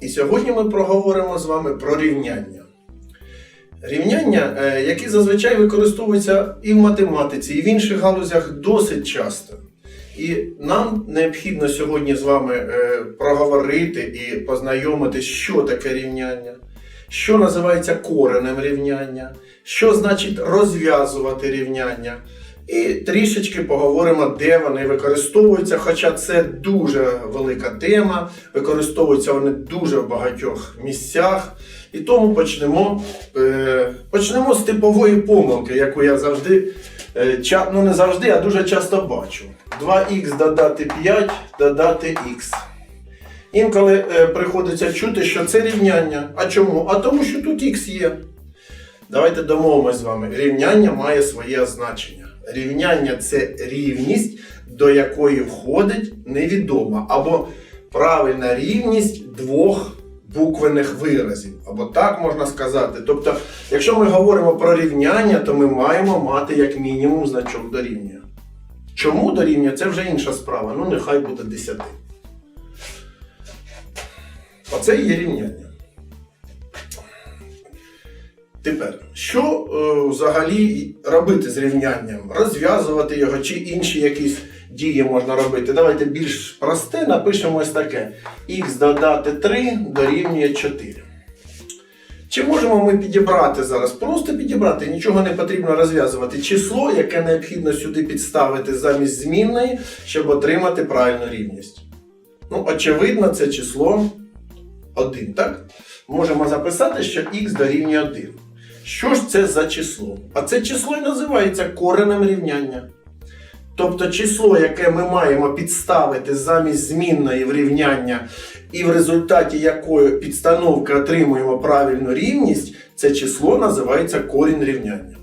І сьогодні ми проговоримо з вами про рівняння. Рівняння, е, які зазвичай використовуються і в математиці, і в інших галузях досить часто. І нам необхідно сьогодні з вами е, проговорити і познайомитись, що таке рівняння, що називається коренем рівняння, що значить розв'язувати рівняння. І трішечки поговоримо, де вони використовуються, хоча це дуже велика тема, використовуються вони дуже в багатьох місцях. І тому почнемо, е, почнемо з типової помилки, яку я завжди, е, ну не завжди, а дуже часто бачу. 2х додати 5 додати х. Інколи е, приходиться чути, що це рівняння. А чому? А тому, що тут х є. Давайте домовимось з вами. Рівняння має своє значення. Рівняння це рівність, до якої входить невідома, або правильна рівність двох буквених виразів. Або так можна сказати. Тобто, якщо ми говоримо про рівняння, то ми маємо мати як мінімум значок дорівнює. Чому дорівнює? Це вже інша справа. Ну, нехай буде 10. Оце і є рівняння. Тепер, що е, взагалі робити з рівнянням? Розв'язувати його чи інші якісь дії можна робити? Давайте більш просте, напишемо ось таке. х додати 3 дорівнює 4. Чи можемо ми підібрати зараз? Просто підібрати, нічого не потрібно розв'язувати. Число, яке необхідно сюди підставити замість змінної, щоб отримати правильну рівність. Ну, очевидно, це число 1, так? Можемо записати, що х дорівнює 1. Що ж це за число? А це число і називається коренем рівняння. Тобто число, яке ми маємо підставити замість змінної в рівняння, і в результаті якої підстановки отримуємо правильну рівність, це число називається корінь рівняння.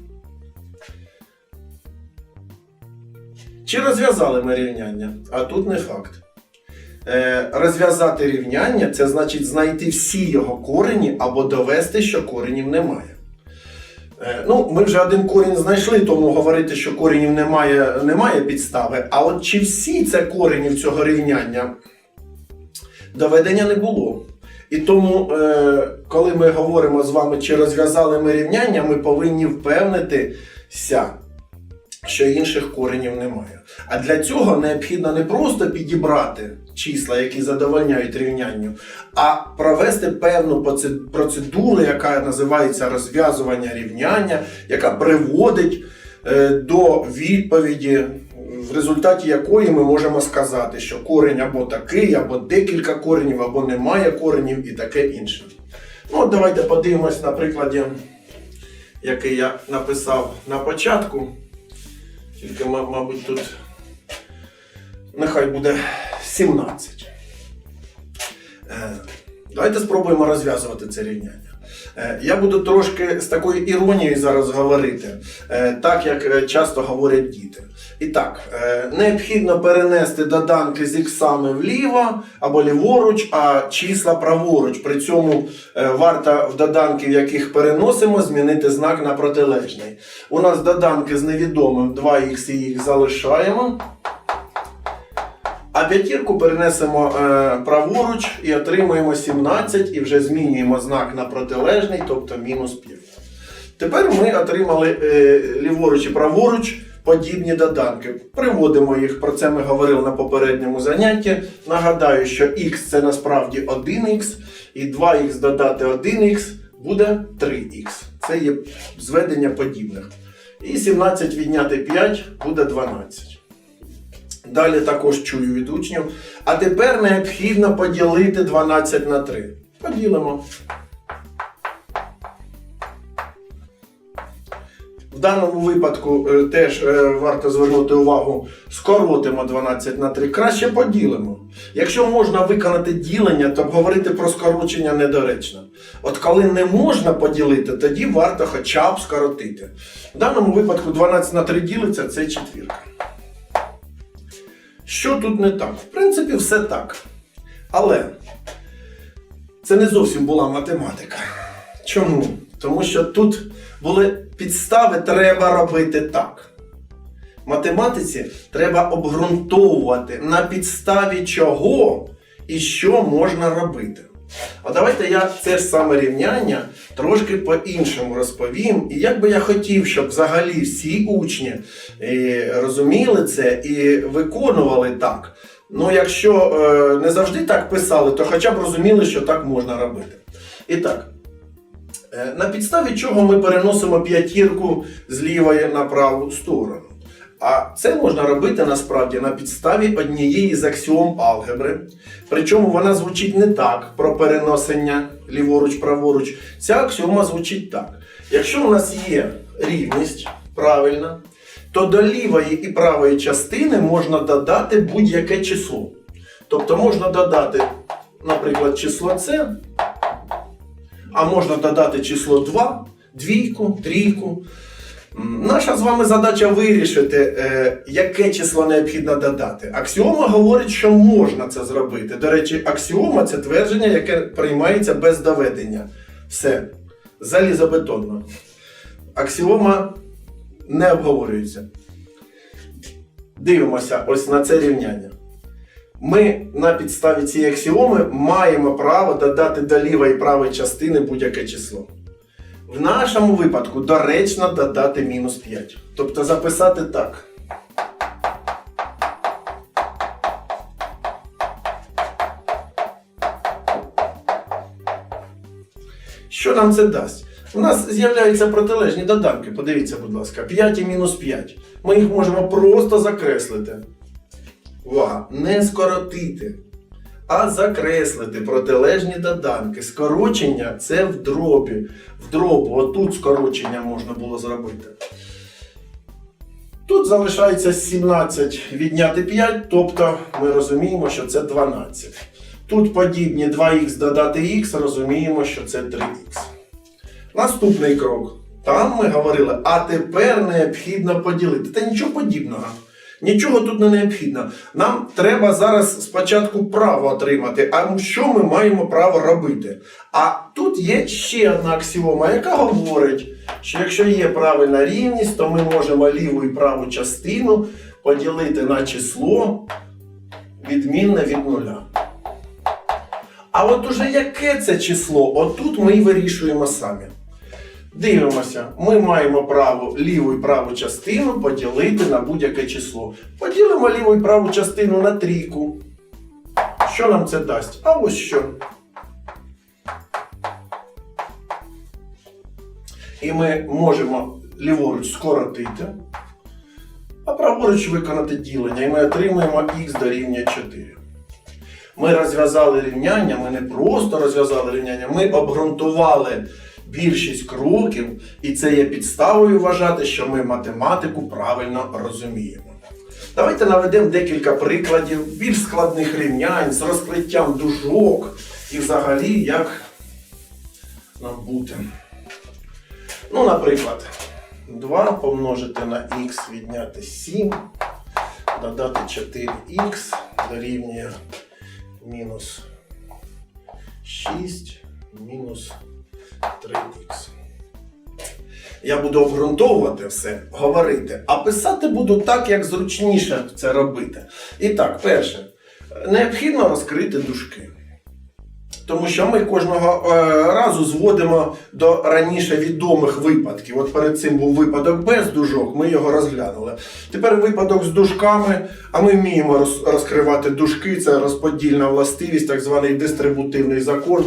Чи розв'язали ми рівняння? А тут не факт. Е, розв'язати рівняння це значить знайти всі його корені або довести, що коренів немає. Е, Ну, ми вже один корінь знайшли, тому говорити, що корінів немає, немає підстави. А от чи всі це коренів цього рівняння доведення не було. І тому, е, коли ми говоримо з вами, чи розв'язали ми рівняння, ми повинні впевнитися, що інших коренів немає. А для цього необхідно не просто підібрати числа, які задовольняють рівнянню, а провести певну процедуру, яка називається розв'язування рівняння, яка приводить е, до відповіді, в результаті якої ми можемо сказати, що корень або такий, або декілька коренів, або немає коренів і таке інше. Ну, от давайте подивимось на прикладі, який я написав на початку. Тільки, мабуть, тут нехай буде 17. Е, Давайте спробуємо розв'язувати це рівняння. Е, Я буду трошки з такою іронією зараз говорити, е, так як е, часто говорять діти. І так, необхідно перенести доданки з іксами вліво або ліворуч, а числа праворуч. При цьому варто в доданки, в яких переносимо, змінити знак на протилежний. У нас доданки з невідомим 2х і їх залишаємо. А п'ятірку перенесемо е, праворуч і отримуємо 17 і вже змінюємо знак на протилежний, тобто мінус 5. Тепер ми отримали е, ліворуч і праворуч подібні доданки. Приводимо їх, про це ми говорили на попередньому занятті. Нагадаю, що х це насправді 1х, і 2х додати 1х буде 3х. Це є зведення подібних. І 17 відняти 5 буде 12. Далі також чую від учнів. А тепер необхідно поділити 12 на 3. Поділимо. В даному випадку е, теж е, варто звернути увагу, скоротимо 12 на 3, краще поділимо. Якщо можна виконати ділення, то говорити про скорочення недоречно. От коли не можна поділити, тоді варто хоча б скоротити. В даному випадку 12 на 3 ділиться, це четвірка. Що тут не так? В принципі, все так. Але це не зовсім була математика. Чому? Тому що тут були підстави, треба робити так. Математиці треба обґрунтовувати на підставі чого і що можна робити. А давайте я це ж саме рівняння трошки по-іншому розповім. І як би я хотів, щоб взагалі всі учні е, розуміли це і виконували так. Ну, якщо е, не завжди так писали, то хоча б розуміли, що так можна робити. І так, е, на підставі чого ми переносимо п'ятірку з лівої на праву сторону. А це можна робити насправді на підставі однієї з аксіом алгебри. Причому вона звучить не так про переносення ліворуч-праворуч. Ця аксіома звучить так. Якщо у нас є рівність правильна, то до лівої і правої частини можна додати будь-яке число. Тобто можна додати, наприклад, число С, а можна додати число 2, двійку, трійку. Наша з вами задача вирішити, е, яке число необхідно додати. Аксіома говорить, що можна це зробити. До речі, аксіома це твердження, яке приймається без доведення. Все. Залізобетонно. Аксіома не обговорюється. Дивимося ось на це рівняння. Ми на підставі цієї аксіоми маємо право додати до лівої правої частини будь-яке число. В нашому випадку доречно додати мінус 5. Тобто записати так. Що нам це дасть? У нас з'являються протилежні доданки. Подивіться, будь ласка, 5 і мінус 5. Ми їх можемо просто закреслити. Увага! Не скоротити, а закреслити протилежні доданки. Скорочення це в дробі. В дробу, отут скорочення можна було зробити. Тут залишається 17 відняти 5, тобто ми розуміємо, що це 12. Тут подібні 2х додати х, розуміємо, що це 3х. Наступний крок. Там ми говорили, а тепер необхідно поділити. Та нічого подібного. Нічого тут не необхідно. Нам треба зараз спочатку право отримати. А що ми маємо право робити? А тут є ще одна аксіома, яка говорить, що якщо є правильна рівність, то ми можемо ліву і праву частину поділити на число відмінне від нуля. А от уже яке це число? Отут ми і вирішуємо самі. Дивимося, ми маємо право ліву і праву частину поділити на будь-яке число. Поділимо ліву і праву частину на трійку. Що нам це дасть? А ось що. І ми можемо ліворуч скоротити, а праворуч виконати ділення. І ми отримуємо х дорівнює 4. Ми розв'язали рівняння, ми не просто розв'язали рівняння, ми обґрунтували більшість кроків, і це є підставою вважати, що ми математику правильно розуміємо. Давайте наведемо декілька прикладів більш складних рівнянь з розкриттям дужок і взагалі як нам бути. Ну, наприклад, 2 помножити на х відняти 7, додати 4х дорівнює мінус 6 мінус 3х. Я буду обґрунтовувати все, говорити, а писати буду так, як зручніше це робити. І так, перше, необхідно розкрити дужки. Тому що ми кожного е, разу зводимо до раніше відомих випадків. От перед цим був випадок без дужок, ми його розглянули. Тепер випадок з дужками, а ми вміємо роз, розкривати дужки, це розподільна властивість, так званий дистрибутивний закон.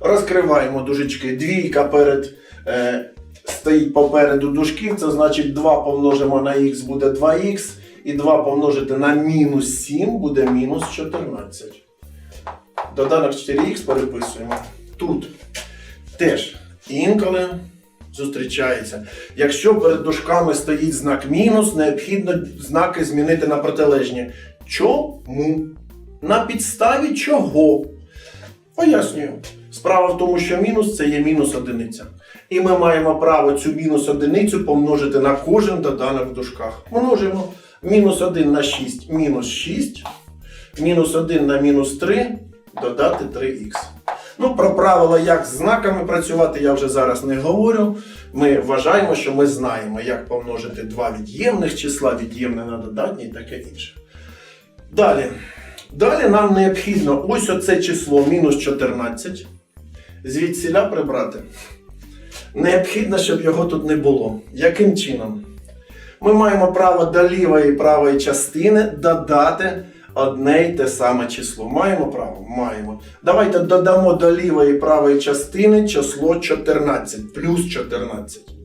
Розкриваємо дужечки. Двійка перед, е, стоїть попереду дужків, це значить 2 помножимо на х буде 2х, і 2 помножити на мінус 7 буде мінус 14. Доданок 4х переписуємо. Тут теж інколи зустрічається. Якщо перед дужками стоїть знак мінус, необхідно знаки змінити на протилежні. Чому? На підставі чого? Пояснюю. Справа в тому, що мінус це є мінус одиниця. І ми маємо право цю мінус одиницю помножити на кожен доданок в дужках. Множимо мінус 1 на 6 мінус 6, мінус 1 на мінус 3 додати 3х. Ну, про правила, як з знаками працювати, я вже зараз не говорю. Ми вважаємо, що ми знаємо, як помножити два від'ємних числа, від'ємне на додатні і таке інше. Далі. Далі нам необхідно ось оце число мінус 14 звідсіля прибрати. Необхідно, щоб його тут не було. Яким чином? Ми маємо право до лівої і правої частини додати одне й те саме число. Маємо право? Маємо. Давайте додамо до лівої і правої частини число 14, плюс 14.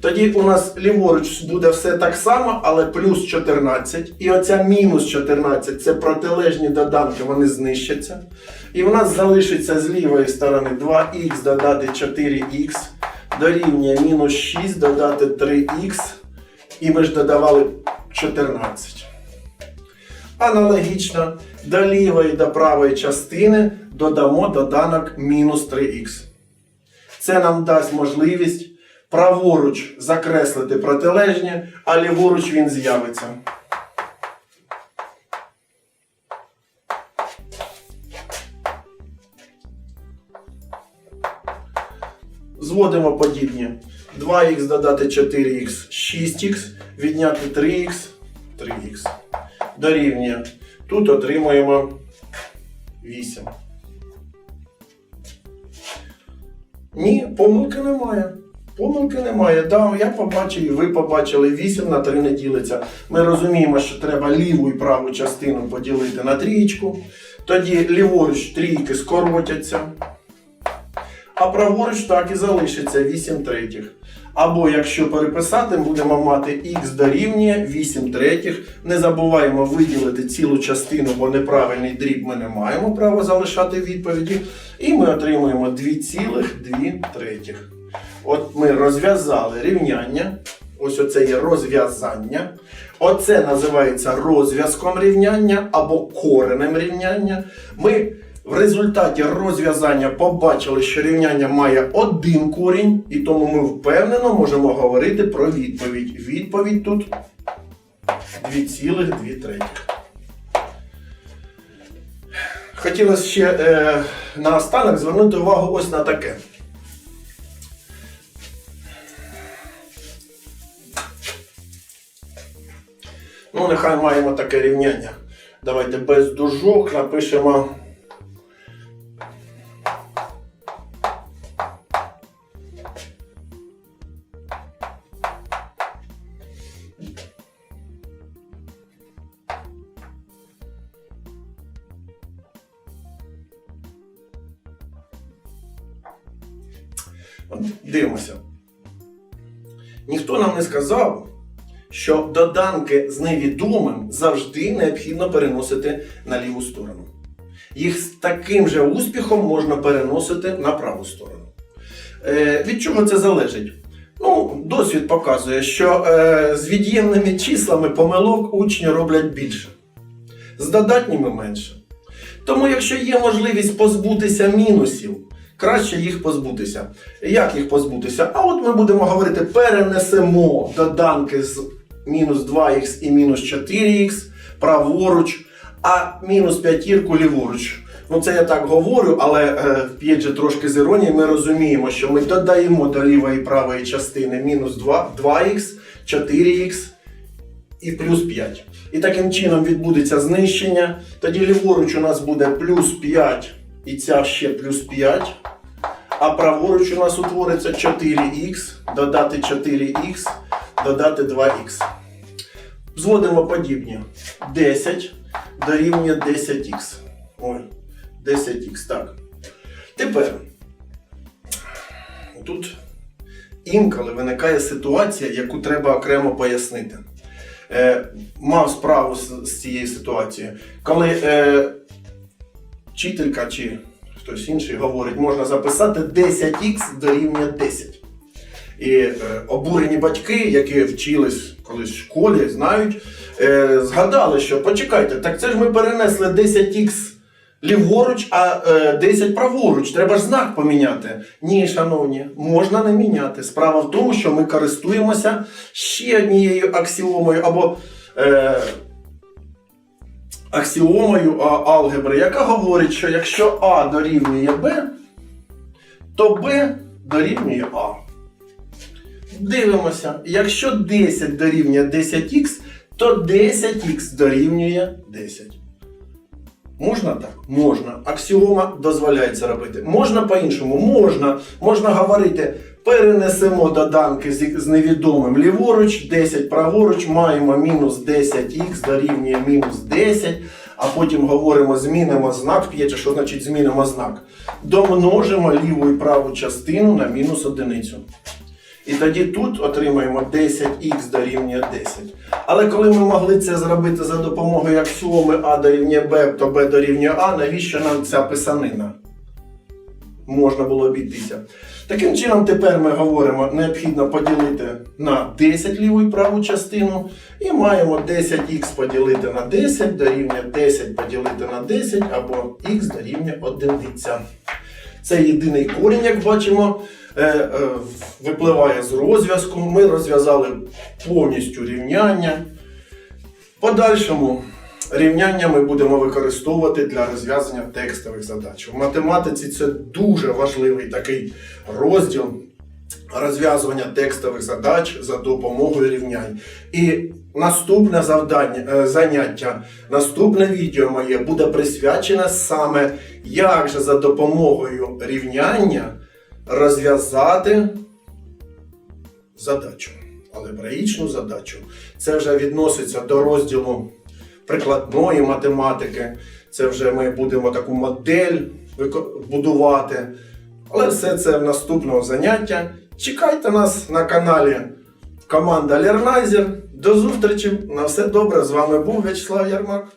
Тоді у нас ліворуч буде все так само, але плюс 14. І оця мінус 14 це протилежні доданки, вони знищаться. І в нас залишиться з лівої сторони 2х додати 4х, дорівнює мінус 6 додати 3х. І ми ж додавали 14. Аналогічно до лівої до правої частини додамо доданок мінус 3х. Це нам дасть можливість праворуч закреслити протилежні, а ліворуч він з'явиться. Зводимо подібні. 2х додати 4х 6х, відняти 3х 3х. Дорівнює. Тут отримуємо 8. Ні, помилки немає. Помилки немає. Да, я побачив, і ви побачили 8 на 3 не ділиться. Ми розуміємо, що треба ліву і праву частину поділити на трієчку. Тоді ліворуч трійки скоротяться. А праворуч так і залишиться 8 третіх. Або якщо переписати, будемо мати х дорівнює 8 третіх. Не забуваємо виділити цілу частину, бо неправильний дріб ми не маємо права залишати відповіді. І ми отримуємо 2,2 третіх. От ми розв'язали рівняння. Ось оце є розв'язання. Оце називається розв'язком рівняння або коренем рівняння. Ми в результаті розв'язання побачили, що рівняння має один корінь, і тому ми впевнено можемо говорити про відповідь. Відповідь тут 2,2 третіх. Хотілося ще е, наостанок звернути увагу ось на таке. Ну, нехай маємо таке рівняння. Давайте без дужок напишемо. Дивимося. Ніхто нам не сказав, що доданки з невідомим завжди необхідно переносити на ліву сторону. Їх з таким же успіхом можна переносити на праву сторону. Е, від чого це залежить? Ну, досвід показує, що е, з від'ємними числами помилок учні роблять більше, з додатніми менше. Тому, якщо є можливість позбутися мінусів, краще їх позбутися. Як їх позбутися? А от ми будемо говорити, перенесемо доданки з мінус 2х і мінус 4х праворуч, а мінус п'ятірку ліворуч. Ну це я так говорю, але е, же трошки з іронії, ми розуміємо, що ми додаємо до лівої і правої частини мінус 2, 2х, 4х і плюс 5. І таким чином відбудеться знищення. Тоді ліворуч у нас буде плюс 5 і ця ще плюс 5. А праворуч у нас утвориться 4х, додати 4х, додати 2х. Зводимо подібні. 10 дорівнює 10х. Ой, 10х, так. Тепер тут інколи виникає ситуація, яку треба окремо пояснити. Е, мав справу з, з цією ситуацією, коли е, вчителька чи хтось інший говорить, можна записати 10х дорівнює 10. І е, обурені батьки, які вчились колись в школі, знають, е, згадали, що почекайте, так це ж ми перенесли 10х ліворуч, а е, 10 праворуч. Треба ж знак поміняти. Ні, шановні, можна не міняти. Справа в тому, що ми користуємося ще однією аксіомою або. Е, аксіомою алгебри, яка говорить, що якщо А дорівнює Б, то Б дорівнює А. Дивимося, якщо 10 дорівнює 10х, то 10х дорівнює 10. Можна так? Можна. Аксіома дозволяється робити. Можна по-іншому? Можна. Можна говорити. Перенесемо доданки з невідомим ліворуч, 10 праворуч, маємо мінус 10х дорівнює мінус 10, а потім говоримо, змінимо знак, п'єте, що значить змінимо знак. Домножимо ліву і праву частину на мінус одиницю. І тоді тут отримаємо 10х дорівнює 10. Але коли ми могли це зробити за допомогою аксіоми А дорівнює Б, то Б дорівнює А, навіщо нам ця писанина? Можна було обійтися. Таким чином, тепер ми говоримо, необхідно поділити на 10 ліву і праву частину. І маємо 10х поділити на 10 дорівнює 10 поділити на 10 або х дорівнює 1. Це єдиний корінь, як бачимо, випливає з розв'язку. Ми розв'язали повністю рівняння. Подальшому рівняння ми будемо використовувати для розв'язання текстових задач. В математиці це дуже важливий такий розділ розв'язування текстових задач за допомогою рівнянь. І наступне завдання, е, заняття, наступне відео моє буде присвячене саме, як же за допомогою рівняння розв'язати задачу. Алгебраїчну задачу. Це вже відноситься до розділу прикладної математики. Це вже ми будемо таку модель будувати. Але все це в наступного заняття. Чекайте нас на каналі команда Лернайзер. До зустрічі. На все добре. З вами був В'ячеслав Ярмак.